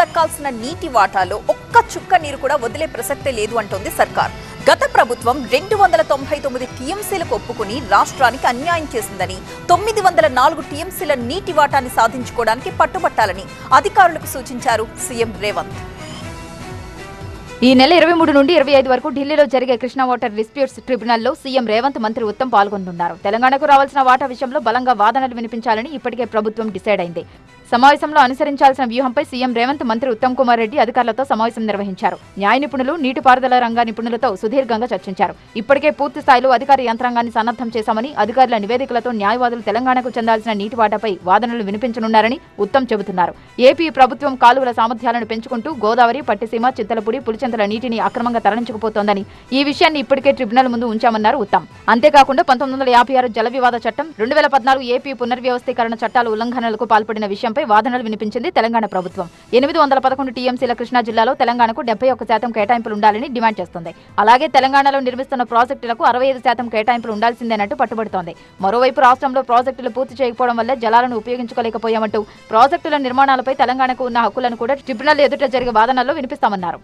దక్కాల్సిన నీటి వాటాలో ఒక్క చుక్క నీరు కూడా వదిలే ప్రసక్తే లేదు అంటోంది సర్కార్. గత ప్రభుత్వం రెండు వందల తొంభై తొమ్మిది టీఎంసీలకు ఒప్పుకుని రాష్ట్రానికి అన్యాయం చేసిందని తొమ్మిది వందల నాలుగు టీఎంసీల నీటి వాటాన్ని సాధించుకోవడానికి పట్టుబట్టాలని అధికారులకు సూచించారు సీఎం రేవంత్. ఈ నెల ఇరవై మూడు నుండి ఇరవై ఐదు వరకు ఢిల్లీలో జరిగే కృష్ణా వాటర్ డిస్ప్యూట్స్ ట్రిబ్యునల్లో సీఎం రేవంత్ మంత్రి ఉత్తమ్ పాల్గొంటున్నారు తెలంగాణకు రావాల్సిన వాటా విషయంలో బలంగా వాదనలు వినిపించాలని ఇప్పటికే ప్రభుత్వం డిసైడ్ అయింది. సమావేశంలో అనుసరించాల్సిన వ్యూహంపై సీఎం రేవంత్ మంత్రి ఉత్తమ్ కుమార్ రెడ్డి అధికారులతో సమావేశం నిర్వహించారు. న్యాయ నిపుణులు నీటిపారుదల రంగ నిపుణులతో సుదీర్ఘంగా చర్చించారు. ఇప్పటికే పూర్తి స్థాయిలో అధికార యంత్రాంగాన్ని సన్నద్ధం చేశామని అధికారుల నివేదికలతో న్యాయవాదులు తెలంగాణకు చెందాల్సిన నీటి వాటాపై వాదనలు వినిపించనున్నారని ఉత్తమ్ చెబుతున్నారు. ఏపీ ప్రభుత్వం కాలువల సామర్థ్యాలను పెంచుకుంటూ గోదావరి పట్టిసీమ చిత్తలపూడి పులిచెంతల నీటిని అక్రమంగా తరలించకపోతోందని ఈ విషయాన్ని ఇప్పటికే ట్రిబ్యునల్ ముందు ఉంచామన్నారు ఉత్తమ్. అంతేకాకుండా పంతొమ్మిది వందల యాభై ఆరు జల వివాద చట్టం రెండు వేల పద్నాలుగు ఏపీ పునర్వ్యవస్థీకరణ చట్టాల ఉల్లంఘనలకు పాల్పడిన విషయం విషయంపై వాదనలు వినిపించింది తెలంగాణ ప్రభుత్వం. ఎనిమిది వందల పదకొండు టీఎంసీల కృష్ణా జిల్లాలో తెలంగాణకు డెబ్బై ఒక్క శాతం కేటాయింపులు ఉండాలని డిమాండ్ చేస్తుంది. అలాగే తెలంగాణలో నిర్మిస్తున్న ప్రాజెక్టులకు అరవై ఐదు శాతం కేటాయింపులు ఉండాల్సిందేనట్టు పట్టుబడుతోంది. మరోవైపు రాష్ట్రంలో ప్రాజెక్టులు పూర్తి చేయకపోవడం వల్ల జలాలను ఉపయోగించుకోలేకపోయామంటూ ప్రాజెక్టుల నిర్మాణాలపై తెలంగాణకు ఉన్న హక్కులను కూడా ట్రిబ్యునల్ ఎదుట జరిగే వాదనల్లో వినిపిస్తామన్నారు.